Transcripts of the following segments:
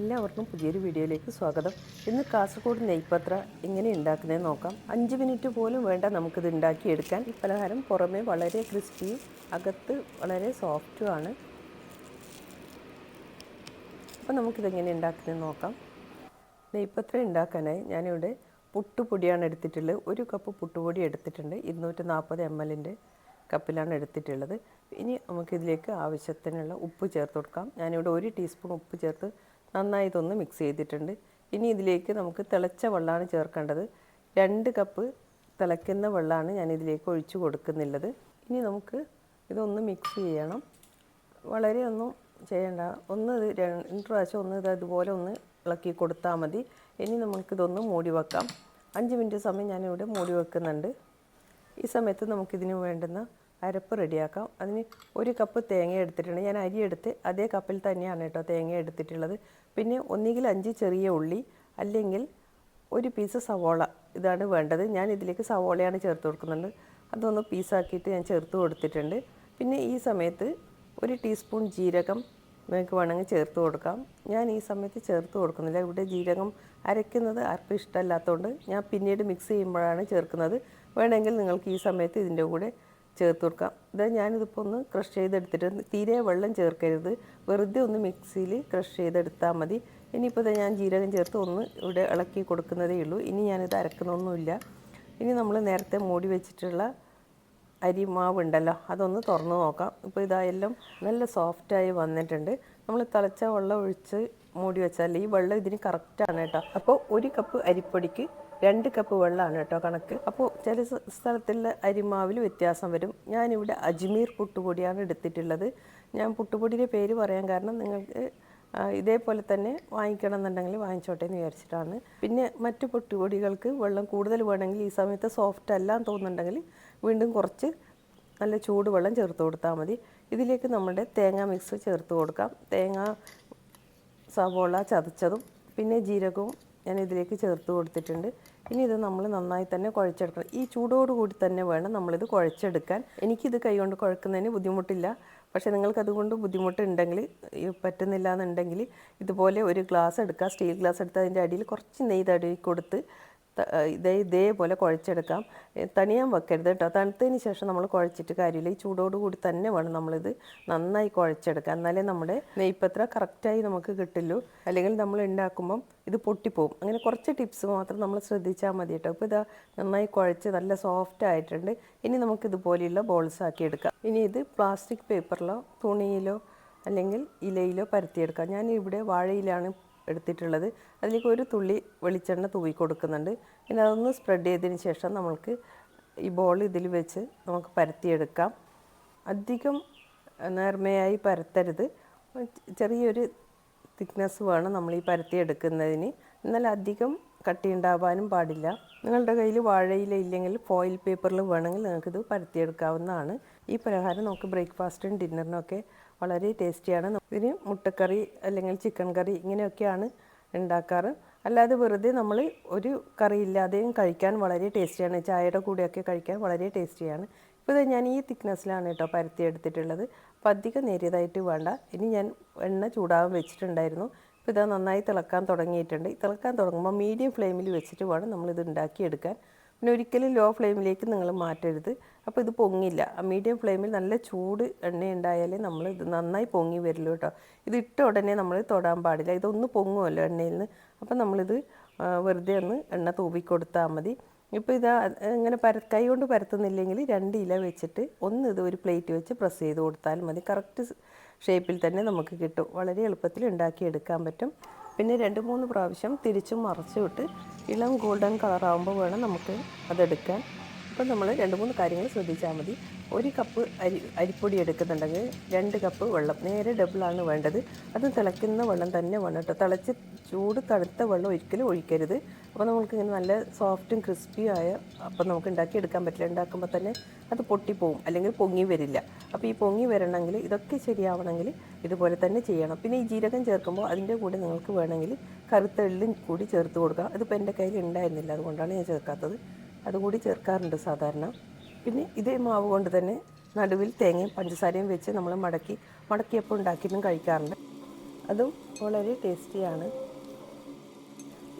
എല്ലാവർക്കും പുതിയൊരു വീഡിയോയിലേക്ക് സ്വാഗതം. ഇന്ന് കാസർഗോഡ് നെയ്പത്ര എങ്ങനെ ഉണ്ടാക്കുന്നത് നോക്കാം. അഞ്ച് മിനിറ്റ് പോലും വേണ്ട നമുക്കിത് ഉണ്ടാക്കിയെടുക്കാൻ. ഈ പലഹാരം പുറമേ വളരെ ക്രിസ്പിയും അകത്ത് വളരെ സോഫ്റ്റുമാണ് അപ്പോൾ നമുക്കിതെങ്ങനെ ഉണ്ടാക്കുന്നത് നോക്കാം. നെയ്പത്ര ഉണ്ടാക്കാനായി ഞാനിവിടെ പുട്ടുപൊടിയാണ് എടുത്തിട്ടുള്ളത്. ഒരു കപ്പ് പുട്ടുപൊടി എടുത്തിട്ടുണ്ട്. ഇരുന്നൂറ്റി നാൽപ്പത് എം എല്ലിന്റെ കപ്പിലാണ് എടുത്തിട്ടുള്ളത്. ഇനി നമുക്കിതിലേക്ക് ആവശ്യത്തിനുള്ള ഉപ്പ് ചേർത്ത് കൊടുക്കാം. ഞാനിവിടെ ഒരു ടീസ്പൂൺ ഉപ്പ് ചേർത്ത് നന്നായി ഇതൊന്ന് മിക്സ് ചെയ്തിട്ടുണ്ട്. ഇനി ഇതിലേക്ക് നമുക്ക് തിളച്ച വെള്ളമാണ് ചേർക്കേണ്ടത്. രണ്ട് കപ്പ് തിളയ്ക്കുന്ന വെള്ളമാണ് ഞാൻ ഇതിലേക്ക് ഒഴിച്ചു കൊടുക്കുന്നുള്ളത്. ഇനി നമുക്ക് ഇതൊന്ന് മിക്സ് ചെയ്യണം. വളരെ ഒന്നും ചെയ്യേണ്ട. ഒന്ന് ഇത് രണ്ട് പ്രാവശ്യം ഒന്ന് ഇത് അതുപോലെ ഒന്ന് ഇളക്കി കൊടുത്താൽ മതി. ഇനി നമുക്കിതൊന്ന് മൂടി വെക്കാം. അഞ്ച് മിനിറ്റ് സമയം ഞാനിവിടെ മൂടി വെക്കുന്നുണ്ട്. ഈ സമയത്ത് നമുക്കിതിന് വേണ്ടുന്ന അരപ്പ് റെഡിയാക്കാം. അതിന് ഒരു കപ്പ് തേങ്ങ എടുത്തിട്ടുണ്ട്. ഞാൻ അരി എടുത്ത് അതേ കപ്പിൽ തന്നെയാണ് കേട്ടോ തേങ്ങ എടുത്തിട്ടുള്ളത്. പിന്നെ ഒന്നുകിൽ അഞ്ച് ചെറിയ ഉള്ളി അല്ലെങ്കിൽ ഒരു പീസ് സവോള ഇതാണ് വേണ്ടത്. ഞാൻ ഇതിലേക്ക് സവോളയാണ് ചേർത്ത് കൊടുക്കുന്നുണ്ട് അതൊന്ന് പീസാക്കിയിട്ട് ഞാൻ ചേർത്ത് കൊടുത്തിട്ടുണ്ട്. പിന്നെ ഈ സമയത്ത് ഒരു ടീസ്പൂൺ ജീരകം നിങ്ങൾക്ക് വേണമെങ്കിൽ ചേർത്ത് കൊടുക്കാം. ഞാൻ ഈ സമയത്ത് ചേർത്ത് കൊടുക്കുന്നില്ല. ഇവിടെ ജീരകം അരയ്ക്കുന്നത് ആർക്കും ഇഷ്ടമല്ലാത്തതുകൊണ്ട് ഞാൻ പിന്നീട് മിക്സ് ചെയ്യുമ്പോഴാണ് ചേർക്കുന്നത്. വേണമെങ്കിൽ നിങ്ങൾക്ക് ഈ സമയത്ത് ഇതിന്റെ കൂടെ ചേർത്ത് കൊടുക്കാം. ഇത് ഞാനിതിപ്പോൾ ഒന്ന് ക്രഷ് ചെയ്തെടുത്തിട്ട് തീരെ വെള്ളം ചേർക്കരുത്. വെറുതെ ഒന്ന് മിക്സിയിൽ ക്രഷ് ചെയ്തെടുത്താൽ മതി. ഇനിയിപ്പോൾ ഞാൻ ജീരകം ചേർത്ത് ഒന്ന് ഇവിടെ ഇളക്കി കൊടുക്കുന്നതേ ഉള്ളൂ. ഇനി ഞാനിത് അരക്കുന്നൊന്നുമില്ല. ഇനി നമ്മൾ നേരത്തെ മൂടി വെച്ചിട്ടുള്ള അരി മാവ് ഉണ്ടല്ലോ അതൊന്ന് തുറന്ന് നോക്കാം. ഇപ്പോൾ ഇതായെല്ലാം നല്ല സോഫ്റ്റായി വന്നിട്ടുണ്ട്. നമ്മൾ തിളച്ച വെള്ളം ഒഴിച്ച് മൂടി വെച്ചാൽ ഈ വെള്ളം ഇതിന് കറക്റ്റാണ് കേട്ടോ. അപ്പോൾ ഒരു കപ്പ് അരിപ്പൊടിക്ക് രണ്ട് കപ്പ് വെള്ളമാണ് കേട്ടോ കണക്ക്. അപ്പോൾ ചില സ്ഥ- സ്ഥലത്തുള്ള അരിമാവിൽ വ്യത്യാസം വരും. ഞാനിവിടെ അജ്മീർ പുട്ടുപൊടിയാണ് എടുത്തിട്ടുള്ളത്. ഞാൻ പുട്ടുപൊടിയുടെ പേര് പറയാൻ കാരണം നിങ്ങൾക്ക് ഇതേപോലെ തന്നെ വാങ്ങിക്കണം എന്നുണ്ടെങ്കിൽ വാങ്ങിച്ചോട്ടെ എന്ന് വിചാരിച്ചിട്ടാണ്. പിന്നെ മറ്റു പൊട്ടുപൊടികൾക്ക് വെള്ളം കൂടുതൽ വേണമെങ്കിൽ ഈ സമയത്ത് സോഫ്റ്റ് അല്ല എന്ന് തോന്നുന്നുണ്ടെങ്കിൽ വീണ്ടും കുറച്ച് നല്ല ചൂടുവെള്ളം ചേർത്ത് കൊടുത്താൽ മതി. ഇതിലേക്ക് നമ്മുടെ തേങ്ങ മിക്സ് ചേർത്ത് കൊടുക്കാം. തേങ്ങ സവോള ചതച്ചതും പിന്നെ ജീരകവും ഞാൻ ഇതിലേക്ക് ചേർത്ത് കൊടുത്തിട്ടുണ്ട്. ഇനി ഇത് നമ്മൾ നന്നായി തന്നെ കുഴച്ചെടുക്കണം. ഈ ചൂടോടുകൂടി തന്നെ വേണം നമ്മളിത് കുഴച്ചെടുക്കാൻ. എനിക്കിത് കൈകൊണ്ട് കുഴക്കുന്നതിന് ബുദ്ധിമുട്ടില്ല. പക്ഷേ നിങ്ങൾക്ക് അതുകൊണ്ട് ബുദ്ധിമുട്ടുണ്ടെങ്കിൽ പറ്റുന്നില്ല എന്നുണ്ടെങ്കിൽ ഇതുപോലെ ഒരു ഗ്ലാസ് എടുക്കുക. സ്റ്റീൽ ഗ്ലാസ് എടുത്ത് അതിന്റെ അടിയിൽ കുറച്ച് നെയ്യ് തടവി കൊടുത്ത് ഇതേ ഇതേപോലെ കുഴച്ചെടുക്കാം. തനിയാൻ വെക്കരുത് കേട്ടോ. തണുത്തതിന് ശേഷം നമ്മൾ കുഴച്ചിട്ട് കാര്യമില്ല. ഈ ചൂടോട് കൂടി തന്നെ വേണം നമ്മളിത് നന്നായി കുഴച്ചെടുക്കാം എന്നാലേ നമ്മുടെ നെയ്പ്പത്ര കറക്റ്റായി നമുക്ക് കിട്ടുള്ളൂ. അല്ലെങ്കിൽ നമ്മൾ ഉണ്ടാക്കുമ്പം ഇത് പൊട്ടിപ്പോവും. അങ്ങനെ കുറച്ച് ടിപ്സ് മാത്രം നമ്മൾ ശ്രദ്ധിച്ചാൽ മതി കേട്ടോ. അപ്പോൾ ഇതാ നന്നായി കുഴച്ച് നല്ല സോഫ്റ്റ് ആയിട്ടുണ്ട്. ഇനി നമുക്ക് ഇതുപോലെയുള്ള ബോൾസ് ആക്കി എടുക്കാം ഇനി ഇത് പ്ലാസ്റ്റിക് പേപ്പറിലോ തുണിയിലോ അല്ലെങ്കിൽ ഇലയിലോ പരത്തിയെടുക്കാം. ഞാൻ ഇവിടെ വാഴയിലാണ് എടുത്തിട്ടുള്ളത്. അതിലേക്ക് ഒരു തുള്ളി വെളിച്ചെണ്ണ തൂവി കൊടുക്കുന്നുണ്ട്. പിന്നെ അതൊന്ന് സ്പ്രെഡ് ചെയ്തതിന് ശേഷം നമ്മൾക്ക് ഈ ബോൾ ഇതിൽ വെച്ച് നമുക്ക് പരത്തിയെടുക്കാം. അധികം നേർമയായി പരത്തരുത്. ചെറിയൊരു തിക്നെസ് വേണം നമ്മൾ ഈ പരത്തിയെടുക്കുന്നതിന്. എന്നാൽ അധികം കട്ടി ഉണ്ടാവാനും പാടില്ല. നിങ്ങളുടെ കയ്യിൽ വാഴയില ഇല്ലെങ്കിൽ ഫോയിൽ പേപ്പറിൽ വേണമെങ്കിൽ നിങ്ങൾക്കിത് പരത്തിയെടുക്കാവുന്നതാണ്. ഈ പലഹാരം നമുക്ക് ബ്രേക്ക്ഫാസ്റ്റിനും ഡിന്നറിനൊക്കെ വളരെ ടേസ്റ്റിയാണ്. ഇതിന് മുട്ടക്കറി അല്ലെങ്കിൽ ചിക്കൻ കറി ഇങ്ങനെയൊക്കെയാണ് ഉണ്ടാക്കാറ്. അല്ലാതെ വെറുതെ നമ്മൾ ഒരു കറി ഇല്ലാതെയും കഴിക്കാൻ വളരെ ടേസ്റ്റിയാണ്. ചായയുടെ കൂടെയൊക്കെ കഴിക്കാൻ വളരെ ടേസ്റ്റിയാണ്. ഇപ്പോൾ ഞാൻ ഈ തിക്നെസ്സിലാണ് കേട്ടോ പരത്തി എടുത്തിട്ടുള്ളത്. അപ്പോൾ അധികം നേരിയതായിട്ട് വേണ്ട. ഇനി ഞാൻ എണ്ണ ചൂടാകാൻ വെച്ചിട്ടുണ്ടായിരുന്നു. ഇപ്പോൾ ഇത് നന്നായി തിളക്കാൻ തുടങ്ങിയിട്ടുണ്ട്. തിളക്കാൻ തുടങ്ങുമ്പോൾ മീഡിയം ഫ്ലെയിമിൽ വെച്ചിട്ട് വേണം നമ്മളിത് ഉണ്ടാക്കിയെടുക്കാൻ. പിന്നെ ഒരിക്കലും ലോ ഫ്ലെയിമിലേക്ക് നിങ്ങൾ മാറ്റരുത്. അപ്പോൾ ഇത് പൊങ്ങില്ല. മീഡിയം ഫ്ലെയിമിൽ നല്ല ചൂട് എണ്ണ ഉണ്ടായാലേ നമ്മൾ ഇത് നന്നായി പൊങ്ങി വരുള്ളൂ കേട്ടോ. ഇത് ഇട്ട ഉടനെ നമ്മൾ തൊടാൻ പാടില്ല. ഇതൊന്ന് പൊങ്ങുമല്ലോ എണ്ണയിൽ നിന്ന്. അപ്പോൾ നമ്മളിത് വെറുതെ ഒന്ന് എണ്ണ തൂവി കൊടുത്താൽ മതി. ഇപ്പോൾ ഇത് ഇങ്ങനെ പര കൈ കൊണ്ട് പരത്തുന്നില്ലെങ്കിൽ രണ്ട് ഇല വെച്ചിട്ട് ഒന്ന് ഇത് ഒരു പ്ലേറ്റ് വെച്ച് പ്രസ് ചെയ്ത് കൊടുത്താൽ മതി. കറക്റ്റ് ഷേപ്പിൽ തന്നെ നമുക്ക് കിട്ടും. വളരെ എളുപ്പത്തിൽ ഉണ്ടാക്കി എടുക്കാൻ പറ്റും. പിന്നെ രണ്ട് മൂന്ന് പ്രാവശ്യം തിരിച്ചും മറച്ചു വിട്ട് ഇളം ഗോൾഡൻ കളറാകുമ്പോൾ വേണം നമുക്ക് അതെടുക്കാൻ. അപ്പം നമ്മൾ രണ്ട് മൂന്ന് കാര്യങ്ങൾ ശ്രദ്ധിച്ചാൽ മതി. ഒരു കപ്പ് അരി അരിപ്പൊടി എടുക്കുന്നുണ്ടെങ്കിൽ രണ്ട് കപ്പ് വെള്ളം നേരെ ഡബിളാണ് വേണ്ടത്. അത് തിളയ്ക്കുന്ന വെള്ളം തന്നെ വേണം കേട്ടോ. തിളച്ച് ചൂട് തണുത്ത വെള്ളം ഒരിക്കലും ഒഴിക്കരുത്. അപ്പോൾ നമുക്ക് ഇങ്ങനെ നല്ല സോഫ്റ്റും ക്രിസ്പിയും ആയ അപ്പം നമുക്ക് ഉണ്ടാക്കിയെടുക്കാൻ പറ്റില്ല. ഉണ്ടാക്കുമ്പോൾ തന്നെ അത് പൊട്ടിപ്പോവും അല്ലെങ്കിൽ പൊങ്ങി വരില്ല. അപ്പോൾ ഈ പൊങ്ങി വരണമെങ്കിൽ ഇതൊക്കെ ശരിയാവണമെങ്കിൽ ഇതുപോലെ തന്നെ ചെയ്യണം. പിന്നെ ഈ ജീരകം ചേർക്കുമ്പോൾ അതിന്റെ കൂടെ നിങ്ങൾക്ക് വേണമെങ്കിൽ കറുത്ത എള്ളും കൂടി ചേർത്ത് കൊടുക്കാം. അതിപ്പോൾ എന്റെ കയ്യിൽ ഉണ്ടായിരുന്നില്ല അതുകൊണ്ടാണ് ഞാൻ ചേർക്കാത്തത്. അതുകൂടി ചേർക്കാറുണ്ട് സാധാരണ. പിന്നെ ഇതേ മാവ് കൊണ്ട് തന്നെ നടുവിൽ തേങ്ങയും പഞ്ചസാരയും വെച്ച് നമ്മൾ മടക്കി മടക്കിയപ്പോൾ ഉണ്ടാക്കിയിട്ടും കഴിക്കാറുണ്ട്. അതും വളരെ ടേസ്റ്റിയാണ്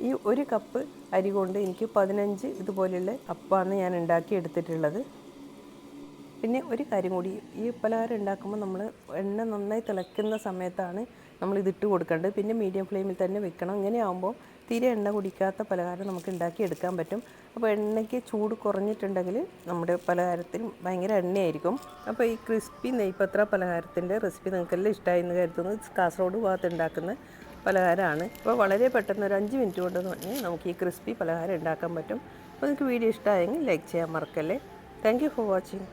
ഈ ഒരു കപ്പ് അരി കൊണ്ട് എനിക്ക് പതിനഞ്ച് ഇതുപോലെയുള്ള അപ്പമാണ് ഞാൻ ഉണ്ടാക്കി എടുത്തിട്ടുള്ളത്. പിന്നെ ഒരു കാര്യം കൂടി ഈ പലഹാരം ഉണ്ടാക്കുമ്പോൾ നമ്മൾ എണ്ണ നന്നായി തിളയ്ക്കുന്ന സമയത്താണ് നമ്മൾ ഇതിട്ട് കൊടുക്കേണ്ടത്. പിന്നെ മീഡിയം ഫ്ലെയിമിൽ തന്നെ വെക്കണം. ഇങ്ങനെ തീരെ എണ്ണ കുടിക്കാത്ത പലഹാരം നമുക്ക് ഉണ്ടാക്കി എടുക്കാൻ പറ്റും. അപ്പോൾ എണ്ണയ്ക്ക് ചൂട് കുറഞ്ഞിട്ടുണ്ടെങ്കിൽ നമ്മുടെ പലഹാരത്തിൽ ഭയങ്കര എണ്ണയായിരിക്കും. അപ്പോൾ ഈ ക്രിസ്പി നെയ്പത്ര പലഹാരത്തിന്റെ റെസിപ്പി നിങ്ങൾക്കെല്ലാം ഇഷ്ടമായി എന്ന് കരുതുന്നു. കാസർഗോഡ് ഭാഗത്ത് ഉണ്ടാക്കുന്ന പലഹാരമാണ്. അപ്പോൾ വളരെ പെട്ടെന്ന് ഒരു അഞ്ച് മിനിറ്റ് കൊണ്ട് തന്നെ നമുക്ക് ഈ ക്രിസ്പി പലഹാരം ഉണ്ടാക്കാൻ പറ്റും. അപ്പോൾ നിങ്ങൾക്ക് വീഡിയോ ഇഷ്ടമായെങ്കിൽ ലൈക്ക് ചെയ്യാൻ മറക്കല്ലേ. Thank for watching.